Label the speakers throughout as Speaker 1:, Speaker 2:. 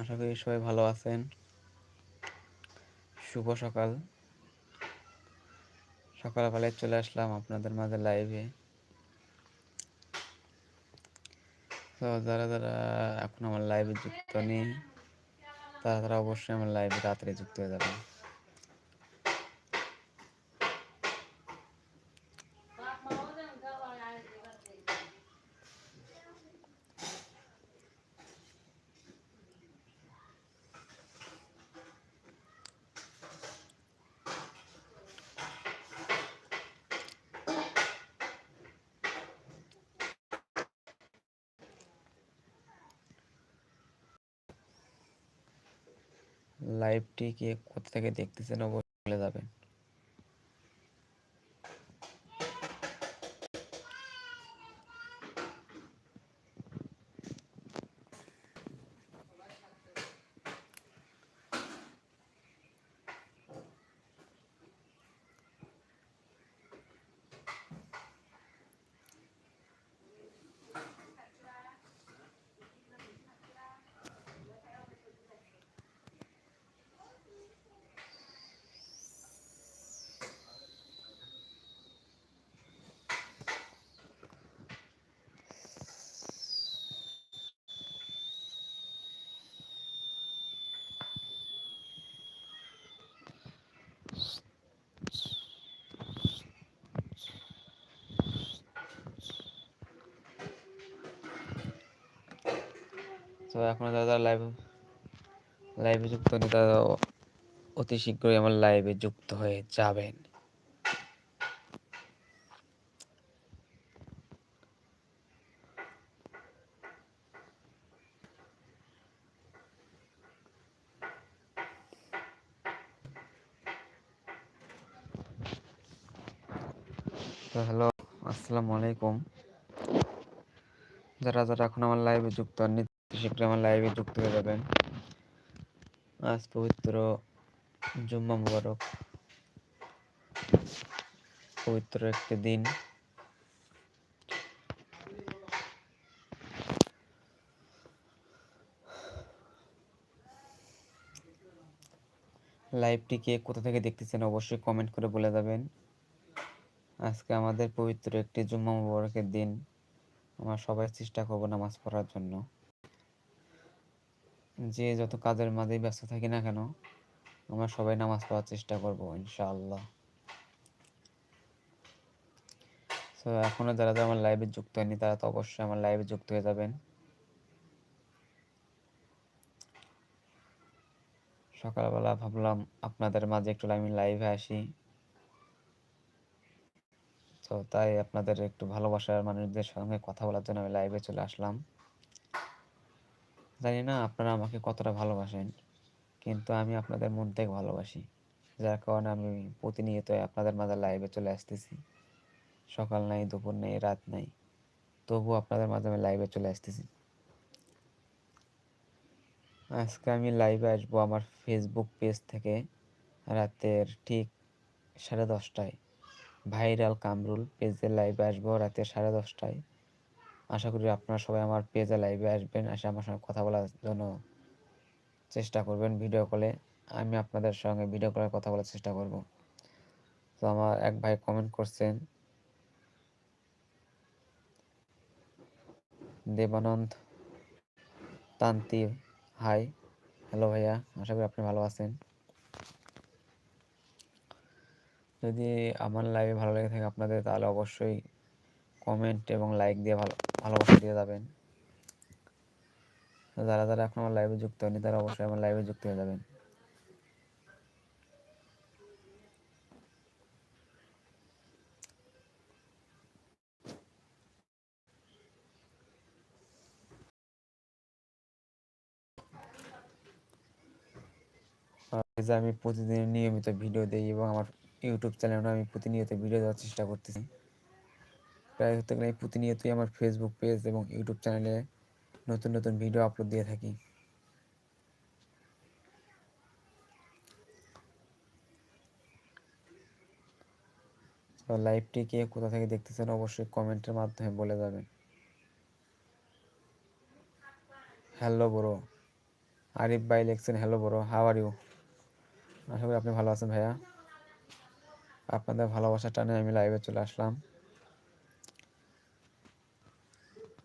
Speaker 1: আশা করি সবাই ভালো আছেন। শুভ সকাল। সকালবেলায় চলে আসলাম আপনাদের মাঝে লাইভে তো যারা যারা এখন আমার লাইভে যুক্ত নেই, তারা তারা অবশ্যই আমার লাইভে রাত্রে যুক্ত হয়ে যাবেন। লাইভটি কে কোথা থেকে দেখতেছেন অবশ্যই বলে যাবেন। তো এখনও যারা যারা লাইভ লাইভে যুক্ত নেই, তারা অতি শীঘ্রই আমার লাইভে যুক্ত হয়ে যাবেন। তো হ্যালো আসসালামু আলাইকুম। যারা যারা এখন আমার লাইভে যুক্ত হননি শীঘ্রই আমার লাইভে যুক্ত হয়ে যাবেন। আজ পবিত্র জুম্মা মুবারক। পবিত্র একটি দিন। লাইভটি কে কোথা থেকে দেখতেছেন অবশ্যই কমেন্ট করে বলে যাবেন। আজকে আমাদের পবিত্র একটি জুম্মা মুবারকের দিন। আমরা সবাই চেষ্টা করব নামাজ পড়ার জন্য। যে যত কাজের মাঝেই ব্যস্ত থাকি না কেন, আমরা সবাই নামাজ পড়ার চেষ্টা করব, ইনশাআল্লাহ। তো এখনও যারা যারা আমার লাইভে যুক্ত হয়নি, তারা তো অবশ্যই আমার লাইভে যুক্ত হয়ে যাবেন। সকালবেলা ভাবলাম আপনাদের মাঝে একটু আমি লাইভে আসি। তো তাই আপনাদের একটু ভালোবাসার মানুষদের সঙ্গে কথা বলার জন্য আমি লাইভে চলে আসলাম। জানি না আপনারা আমাকে কতটা ভালোবাসেন, কিন্তু আমি আপনাদের মন থেকে ভালোবাসি। যার কারণে আমি প্রতিনিয়ত আপনাদের মাঝে লাইভে চলে আসতেছি। সকাল নাই, দুপুর নেই, রাত নাই তবু আপনাদের মাঝে আমি লাইভে চলে আসতেছি। আজকে আমি লাইভে আসব আমার ফেসবুক পেজ থেকে রাতের ঠিক সাড়ে দশটায়। ভাইরাল কামরুল পেজে লাইভে আসব রাতে সাড়ে দশটায়। আশা করি আপনারা সবাই আমার পেজে লাইভে আসবেন, এসে আমার সঙ্গে কথা বলার জন্য চেষ্টা করবেন ভিডিও কলে আমি আপনাদের সঙ্গে ভিডিও কলে কথা বলার চেষ্টা করব। তো আমার এক ভাই কমেন্ট করছেন, দেবানন্দ তান্তি হাই হ্যালো ভাইয়া, আশা করি আপনি ভালো আছেন। যদি আমার লাইভে ভালো লেগে থাকে আপনাদের, তাহলে অবশ্যই কমেন্ট এবং লাইক দিয়ে ভালো ভালোবাসা দিয়ে যাবেন। যারা যারা এখন আমার লাইভে যুক্ত হয়নি তারা অবশ্যই আমার লাইভে যুক্ত হয়ে যাবেন। আমি প্রতিদিন নিয়মিত ভিডিও দিই এবং আমার ইউটিউব চ্যানেলে আমি প্রতিনিয়ত ভিডিও দেওয়ার চেষ্টা করতেছি। প্রায় হতে গেলে প্রতিনিয়তই আমার ফেসবুক পেজ এবং ইউটিউব চ্যানেলে নতুন নতুন ভিডিও আপলোড দিয়ে থাকি। লাইভটি কে কোথা থেকে দেখতেছেন অবশ্যই কমেন্টের মাধ্যমে বলে যাবেন। হ্যালো ব্রো আরিফ ভাই লিখছেন হ্যালো বড় হাউ আর ইউ আশা করি আপনি ভালো আছেন ভাইয়া। আপনাদের ভালোবাসা টানে আমি লাইভে চলে আসলাম।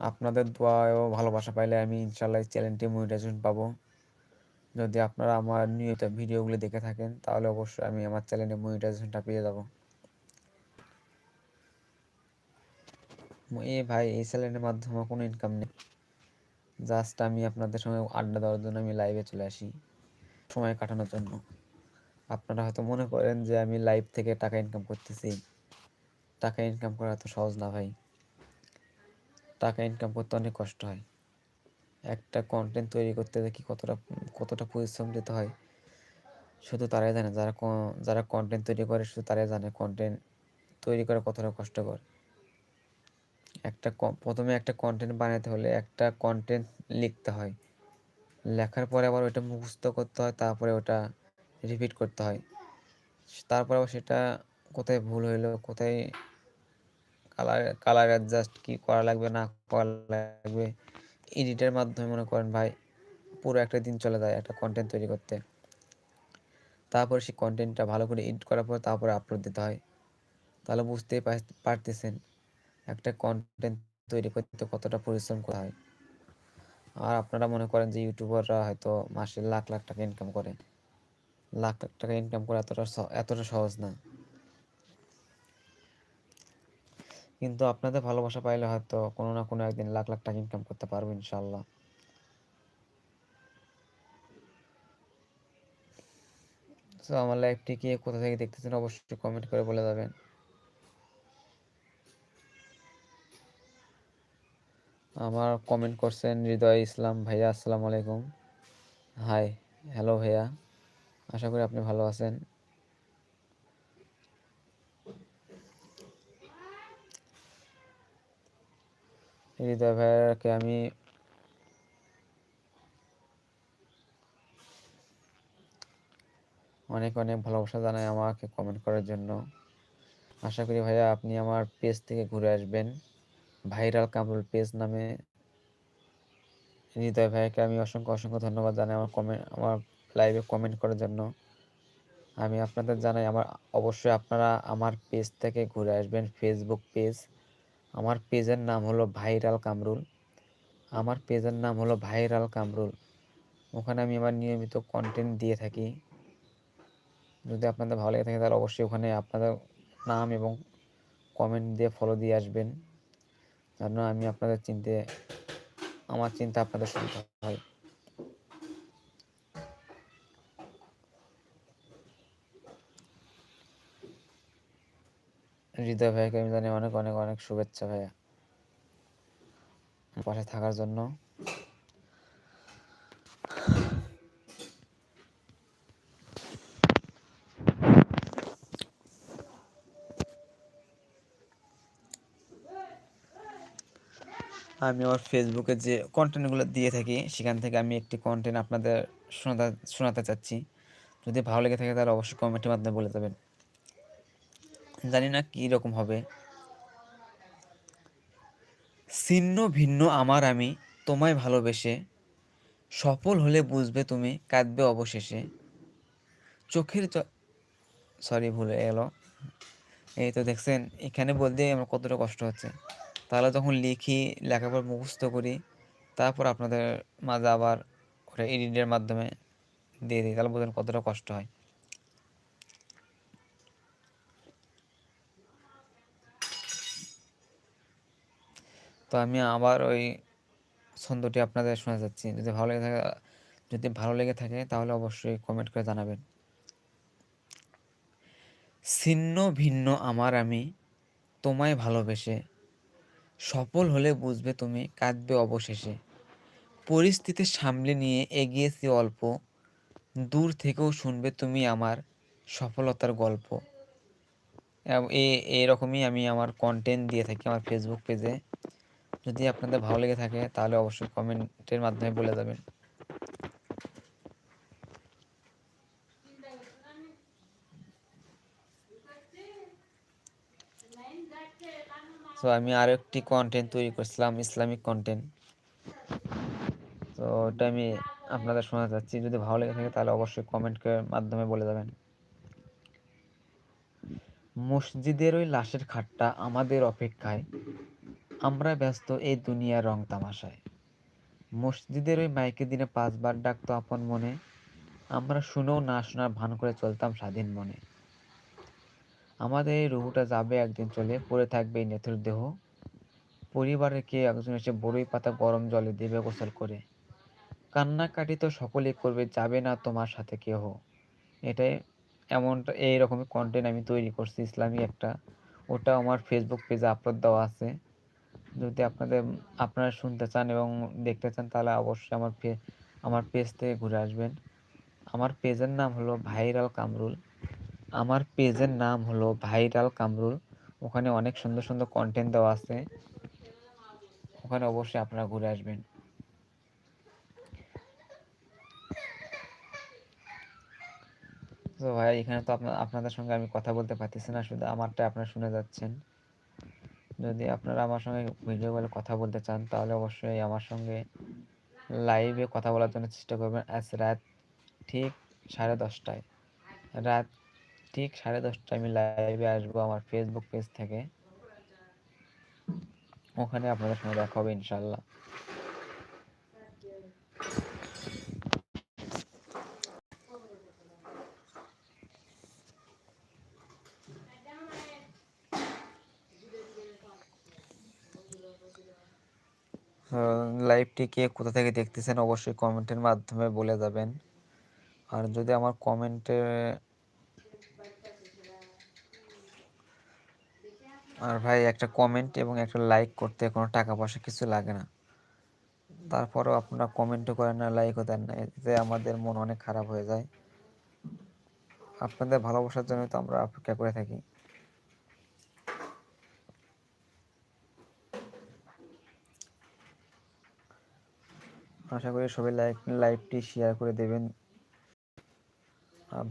Speaker 1: আপনাদের দোয়াও ভালোবাসা পাইলে আমি ইনশাল্লাহ চ্যানেলটি মনিটাইজেশন পাবো। যদি আপনারা আমার নিয়মিত ভিডিওগুলি দেখে থাকেন, তাহলে অবশ্যই আমি আমার চ্যানেলে মনিটাইজেশনটা পেয়ে যাব। এ ভাই, এই চ্যানেলের মাধ্যমে কোনো ইনকাম নেই। জাস্ট আমি আপনাদের সঙ্গে আড্ডা দেওয়ার জন্য আমি লাইভে চলে আসি, সময় কাটানোর জন্য। আপনারা হয়তো মনে করেন যে আমি লাইভ থেকে টাকা ইনকাম করতেছি। টাকা ইনকাম করা এত সহজ না ভাই। টাকা ইনকাম করতে অনেক কষ্ট হয়। একটা কন্টেন্ট তৈরি করতে দেখি কতটা কতটা পরিশ্রম দিতে হয়। শুধু তারাই জানে যারা যারা কন্টেন্ট তৈরি করে শুধু তারাই জানে কন্টেন্ট তৈরি করা কতটা কষ্টকর। একটা প্রথমে একটা কন্টেন্ট বানাতে হলে একটা কন্টেন্ট লিখতে হয়। লেখার পরে আবার ওইটা মুখস্থ করতে হয়, তারপরে ওটা রিপিট করতে হয়। তারপর আবার সেটা কোথায় ভুল হইল, কোথায় কালার কালার অ্যাডজাস্ট কী করা লাগবে, না করা লাগবে এডিটের মাধ্যমে মনে করেন ভাই, পুরো একটা দিন চলে যায় একটা কন্টেন্ট তৈরি করতে। তারপর সেই কন্টেন্টটা ভালো করে এডিট করার পর তারপরে আপলোড দিতে হয়। তাহলে বুঝতেই পারতেছেন একটা কন্টেন্ট তৈরি করতে কতটা পরিশ্রম করা হয়। আর আপনারা মনে করেন যে ইউটিউবাররা হয়তো মাসে লাখ লাখ টাকা ইনকাম করে। লাখ লাখ টাকা ইনকাম করা এতটা এতটা সহজ না। কিন্তু আপনাদের ভালোবাসা পাইলে হয়তো কোনো না কোনো একদিন লাখ লাখ টাকা ইনকাম করতে পারব ইনশাল্লাহ তো আমার লাইফটি কি, কোথা থেকে দেখতেছেন অবশ্যই কমেন্ট করে বলে যাবেন। আমার কমেন্ট করছেন হৃদয় ইসলাম, ভাইয়া, আসসালামু আলাইকুম। হাই হ্যালো ভাইয়া। আশা করি আপনি ভালো আছেন। হৃদয় ভাইয়াকে আমি অনেক অনেক ভালোবাসা জানাই আমাকে কমেন্ট করার জন্য। আশা করি ভাইয়া আপনি আমার পেজ থেকে ঘুরে আসবেন। ভাইরাল কামরুল পেজ নামে। হৃদয় ভাইকে আমি অসংখ্য অসংখ্য ধন্যবাদ জানাই আমার কমেন্ট আমার লাইভে কমেন্ট করার জন্য। আমি আপনাদের জানাই আমার, অবশ্যই আপনারা আমার পেজ থেকে ঘুরে আসবেন ফেসবুক পেজ আমার পেজের নাম হলো ভাইরাল কামরুল। আমার পেজের নাম হলো ভাইরাল কামরুল। ওখানে আমি আমার নিয়মিত কন্টেন্ট দিয়ে থাকি। যদি আপনাদের ভালো লেগে থাকে তাহলে অবশ্যই ওখানে আপনাদের নাম এবং কমেন্ট দিয়ে ফলো দিয়ে আসবেন। যেন আমি আপনাদের চিনতে, আমার চিন্তা আপনাদের শুনতে হয়। হৃদয় ভাইকে আমি জানি অনেক অনেক অনেক শুভেচ্ছা ভাইয়া। পাশে থাকার জন্য। আমি আমার ফেসবুকে যে কন্টেন্টগুলো দিয়ে থাকি, সেখান থেকে আমি একটি কন্টেন্ট আপনাদের শোনাতে শোনাতে চাচ্ছি। যদি ভালো লেগে থাকে তাহলে অবশ্যই কমেন্টের মাধ্যমে বলে দেবেন জানি না কী রকম হবে। ছিন্ন ভিন্ন আমার আমি, তোমায় ভালোবেসে। সফল হলে বুঝবে তুমি, কাঁদবে অবশেষে। চোখের সরি ভুলে এলো এই তো দেখছেন, এখানে বলতে আমার কতটা কষ্ট হচ্ছে। তাহলে যখন লিখি, লেখাপড়া মুখস্থ করি, তারপর আপনাদের মাঝে আবার এডিটের মাধ্যমে দিয়ে দিই, তাহলে বোঝেন কতটা কষ্ট হয়। তো আমি আবার ওই ছন্দটি আপনাদের শোনা যাচ্ছি। যদি ভালো লেগে থাকে, যদি ভালো লেগে থাকে, তাহলে অবশ্যই কমেন্ট করে জানাবেন। ছিন্ন ভিন্ন আমার আমি, তোমায় ভালোবেসে। সফল হলে বুঝবে তুমি, কাঁদবে অবশেষে। পরিস্থিতি সামলে নিয়ে এগিয়েছি অল্প, দূর থেকেও শুনবে তুমি আমার সফলতার গল্প। এরকমই আমি আমার কন্টেন্ট দিয়ে থাকি, আমার ফেসবুক পেজে যদি আপনাদের ভালো লেগে থাকে, তাহলে অবশ্যই কমেন্টের মাধ্যমে বলে যাবেন তো আমি আরও একটি কন্টেন্ট তৈরি করছিলাম, ইসলামিক কন্টেন্ট তো ওটা আমি আপনাদের শোনা যাচ্ছি যদি ভালো লেগে থাকে, তাহলে অবশ্যই কমেন্টের মাধ্যমে বলে যাবেন মসজিদের ওই লাশের খাটটা আমাদের অপেক্ষায়। আমরা ব্যস্ত এই দুনিয়ার রং তামাশায়। মসজিদের ওই মাইকে দিনে পাঁচবার ডাকতো আপন মনে, আমরা শুনেও না শোনার ভান করে চলতাম স্বাধীন মনে। আমাদের এই রুহুটা যাবে একদিন চলে, পড়ে থাকবে এই নেথুর দেহ। পরিবারের কে একজন এসে বড়ই পাতা গরম জলে দেবে গোসল করে। কান্নাকাটি তো সকলেই করবে, যাবে না তোমার সাথে কেহ। এটাই এমনটা এইরকমই কন্টেন্ট আমি তৈরি করছি, ইসলামী একটা। ওটা আমার ফেসবুক পেজে আপলোড দেওয়া আছে। যদি আপনাদের, আপনারা শুনতে চান এবং দেখতে চান, তাহলে অবশ্যই আমার আমার পেজ থেকে ঘুরে আসবেন। আমার পেজের নাম হলো ভাইরাল কামরুল। আমার পেজের নাম হলো ভাইরাল কামরুল। ওখানে অনেক সুন্দর সুন্দর কন্টেন্ট দেওয়া আছে। ওখানে অবশ্যই আপনারা ঘুরে আসবেন। তো ভাই, এখানে তো আপনাদের সঙ্গে আমি কথা বলতে পারতেছি না, শুধু আমারটা আপনারা শুনে যাচ্ছেন। যদি আপনারা আমার সঙ্গে ভিডিও কলে কথা বলতে চান, তাহলে অবশ্যই আমার সঙ্গে লাইভে কথা বলার জন্য চেষ্টা করবেন। আজ রাত ঠিক সাড়ে দশটায়। রাত ঠিক সাড়ে দশটায় আমি লাইভে আসব আমার ফেসবুক পেজ থেকে। ওখানে আপনাদের সঙ্গে দেখা হবে ইনশাল্লাহ লাইভটি কে কোথা থেকে দেখতেছেন অবশ্যই কমেন্টের মাধ্যমে বলে যাবেন। আর যদি আমার কমেন্টে আর ভাই একটা কমেন্ট এবং একটা লাইক করতে কোনো টাকা পয়সা কিছু লাগে না। তারপরেও আপনারা কমেন্টও করেন না লাইকও দেন না, এতে আমাদের মন অনেক খারাপ হয়ে যায়। আপনাদের ভালোবাসার জন্য তো আমরা অপেক্ষা করে থাকি। আশা করি সবাই লাইক, লাইভটি শেয়ার করে দেবেন।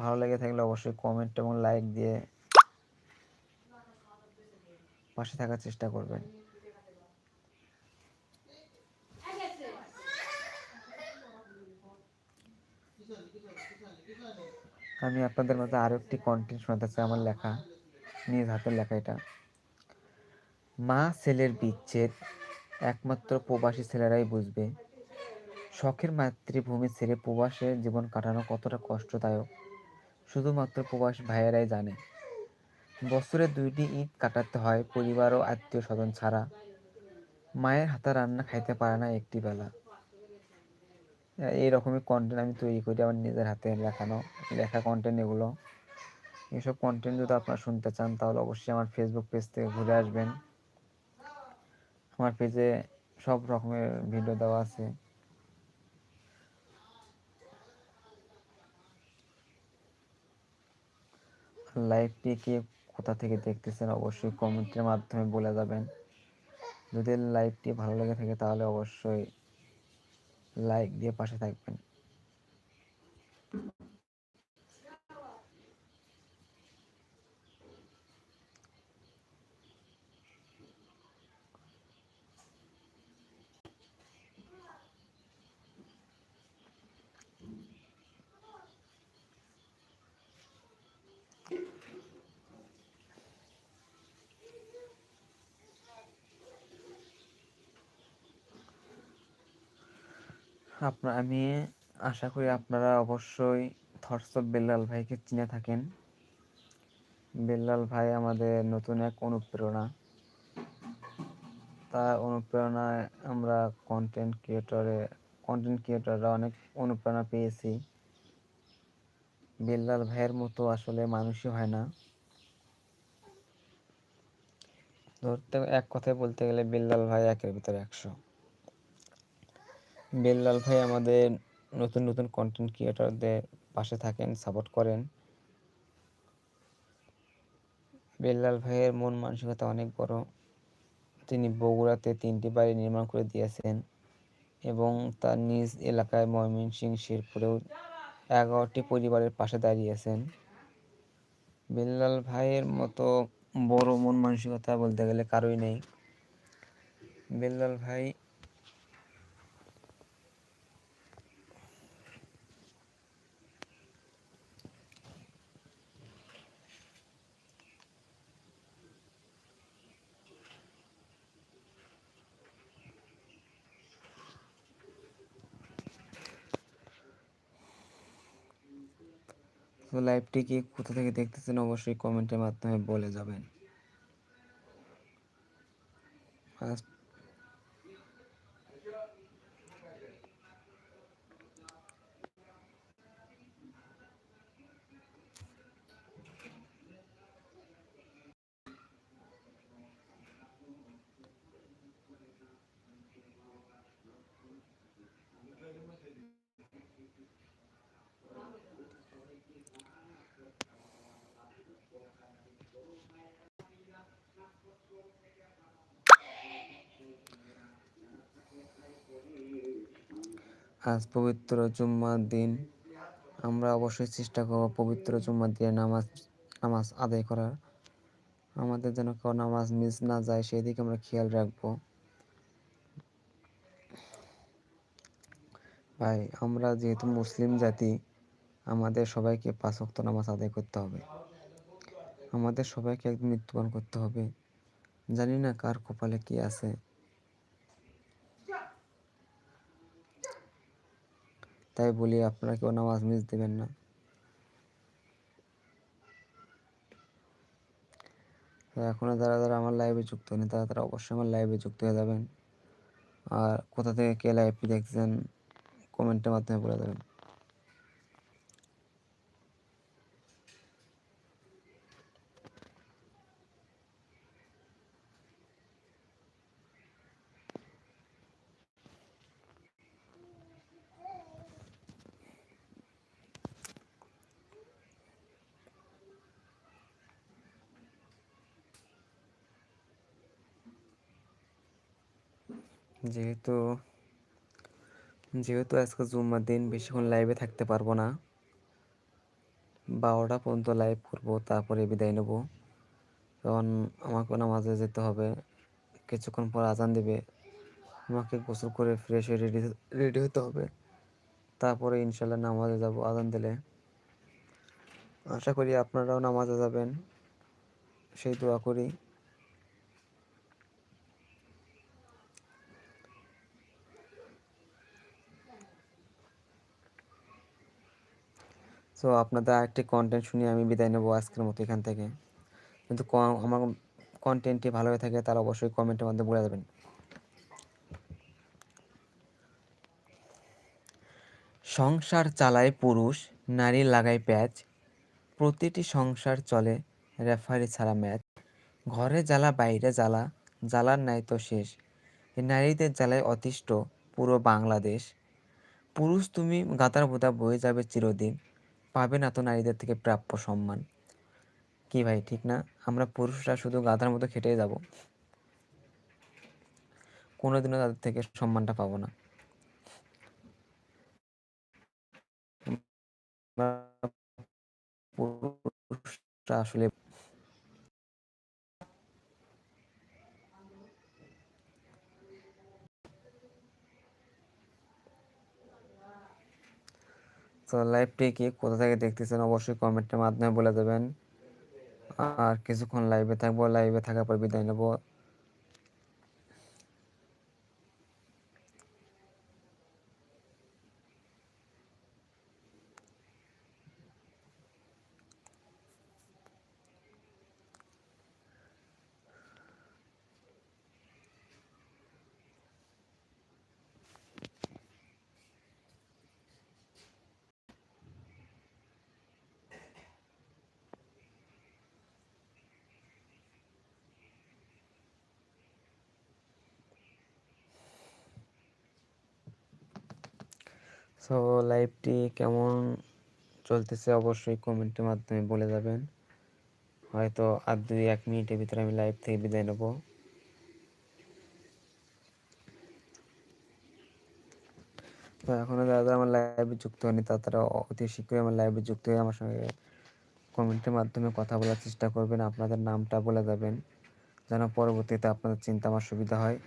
Speaker 1: ভালো লেগে থাকলে অবশ্যই কমেন্ট এবং লাইক দিয়ে পাশে থাকার চেষ্টা করবেন। আমি আপনাদের মধ্যে আরও একটি কন্টেন্ট শোনাতে চাই, আমার লেখা, নিজ হাতের লেখা এটা। মা ছেলের বিচ্ছেদ, একমাত্র প্রবাসী ছেলেরাই বুঝবে। শখের মাতৃভূমি ছেড়ে প্রবাসে জীবন কাটানো কতটা কষ্টদায়ক? শুধুমাত্র প্রবাস ভাইয়েরাই জানে। বছরে দুইটি ঈদ কাটাতে হয় পরিবার ও আত্মীয় স্বজন ছাড়া। মায়ের হাতে রান্না খাইতে পারে না একটি বেলা। এইরকমই কন্টেন্ট আমি তৈরি করি আমার নিজের হাতে লেখানো, লেখা কন্টেন্ট এগুলো। এইসব কন্টেন্ট যদি আপনারা শুনতে চান, তাহলে অবশ্যই আমার ফেসবুক পেজ থেকে ঘুরে আসবেন। আমার পেজে সব রকমের ভিডিও দেওয়া আছে। লাইভটি কে কোথা থেকে দেখতেছেন অবশ্যই কমেন্টের মাধ্যমে বলে যাবেন। যদি লাইভটি ভালো লেগে থাকে তাহলে অবশ্যই লাইক দিয়ে পাশে থাকবেন। আপনার আমি আশা করি আপনারা অবশ্যই থটস বেল্লাল ভাইকে চিনে থাকেন। বেল্লাল ভাই আমাদের নতুন এক অনুপ্রেরণা। তার অনুপ্রেরণায় আমরা কন্টেন্ট ক্রিয়েটরে কন্টেন্ট ক্রিয়েটররা অনেক অনুপ্রেরণা পেয়েছি। বেল্লাল ভাইয়ের মতো আসলে মানুষই হয় না। ধরতে, এক কথায় বলতে গেলে বেল্লাল ভাই একের ভিতরে একশো। বেল্লাল ভাই আমাদের নতুন নতুন কন্টেন্ট ক্রিয়েটরদের পাশে থাকেন সাপোর্ট করেন। বেল্লাল ভাইয়ের মন মানসিকতা অনেক বড়। তিনি বগুড়াতে তিনটি বাড়ি নির্মাণ করে দিয়েছেন এবং তার নিজ এলাকায় ময়মনসিং শেরপুরেও এগারোটি পরিবারের পাশে দাঁড়িয়েছেন। বেল্লাল ভাইয়ের মতো বড় মন মানসিকতা বলতে গেলে কারোই নেই। বেল্লাল ভাই তো লাইভটি কি কোথা থেকে দেখতেছেন অবশ্যই কমেন্টের মাধ্যমে বলে যাবেন। আজ আজ পবিত্র জুম্মার দিন। আমরা অবশ্যই চেষ্টা করব পবিত্র জুম্মার দিনে নামাজ নামাজ আদায় করার। আমাদের যেন কেউ নামাজ মিস না যায় সেদিকে আমরা খেয়াল রাখব। ভাই, আমরা যেহেতু মুসলিম জাতি, আমাদের সবাইকে পাঁচ ওয়াক্ত নামাজ আদায় করতে হবে। আমাদের সবাইকে একদিন মৃত্যুবরণ করতে হবে। জানি না কার কপালে কি আছে। তাই বলি আপনারা কেউ নামাজ মিস দেবেন না। এখনও যারা যারা আমার লাইভে যুক্ত হয়নি, তারা তারা অবশ্যই আমার লাইভে যুক্ত হয়ে যাবেন। আর কোথা থেকে কে লাইভটি দেখছেন কমেন্টের মাধ্যমে বলে দেবেন যেহেতু যেহেতু আজকে জুম্মার দিন, বেশিক্ষণ লাইভে থাকতে পারব না। বারোটা পর্যন্ত লাইভ করব, তারপরে বিদায় নেব। কারণ আমাকে নামাজে যেতে হবে। কিছুক্ষণ পর আজান দেবে। আমাকে গোসল করে ফ্রেশ হয়ে রেডি রেডি হতে হবে। তারপরে ইনশাল্লাহ নামাজে যাব আজান দিলে। আশা করি আপনারাও নামাজে যাবেন। সেই দোয়া করি। সো আপনাদের আরেকটি কন্টেন্ট শুনিয়ে আমি বিদায় নেব আজকের মতো এখান থেকে। কিন্তু আমার কন্টেন্টটি ভালো হয়ে থাকে তাহলে অবশ্যই কমেন্টের মধ্যে বলে দেবেন। সংসার চালায় পুরুষ, নারী লাগায় প্যাচ। প্রতিটি সংসার চলে রেফারি ছাড়া ম্যাচ। ঘরে জ্বালা, বাইরে জ্বালা, জ্বালার নাই তো শেষ। নারীদের জ্বালায় অতিষ্ঠ, পুরো বাংলাদেশ। পুরুষ তুমি গাতার বোধা বয়ে যাবে চিরদিন। পাবে না তো নারীদের থেকে প্রাপ্য সম্মান। কি ভাই, ঠিক না? আমরা পুরুষরা শুধু গাধার মতো খেটে যাব। কোনোদিনও তাদের থেকে সম্মানটা পাবো না। পুরুষরা আসলে তো লাইভটি কি? কোথা থেকে দেখতেছেন? অবশ্যই কমেন্টের মাধ্যমে বলে দেবেন। আর কিছুক্ষণ লাইভে থাকব। লাইভে থাকার পর বিদায় নেব। সো লাইভটি কেমন চলতেছে অবশ্যই কমেন্টের মাধ্যমে বলে যাবেন। হয়তো আর দুই, এক মিনিটের ভিতরে আমি লাইভ থেকে বিদায় নেব। তো এখনও যারা যারা আমার লাইভে যুক্ত হয়নি, তা তারা অতি শীঘ্রই আমার লাইভে যুক্ত হয়ে আমার সঙ্গে কমেন্টের মাধ্যমে কথা বলার চেষ্টা করবেন। আপনাদের নামটা বলে যাবেন, যেন পরবর্তীতে আপনাদের চিন্তা আমার সুবিধা হয়।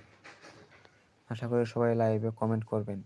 Speaker 1: আশা করি সবাই লাইভে কমেন্ট করবেন।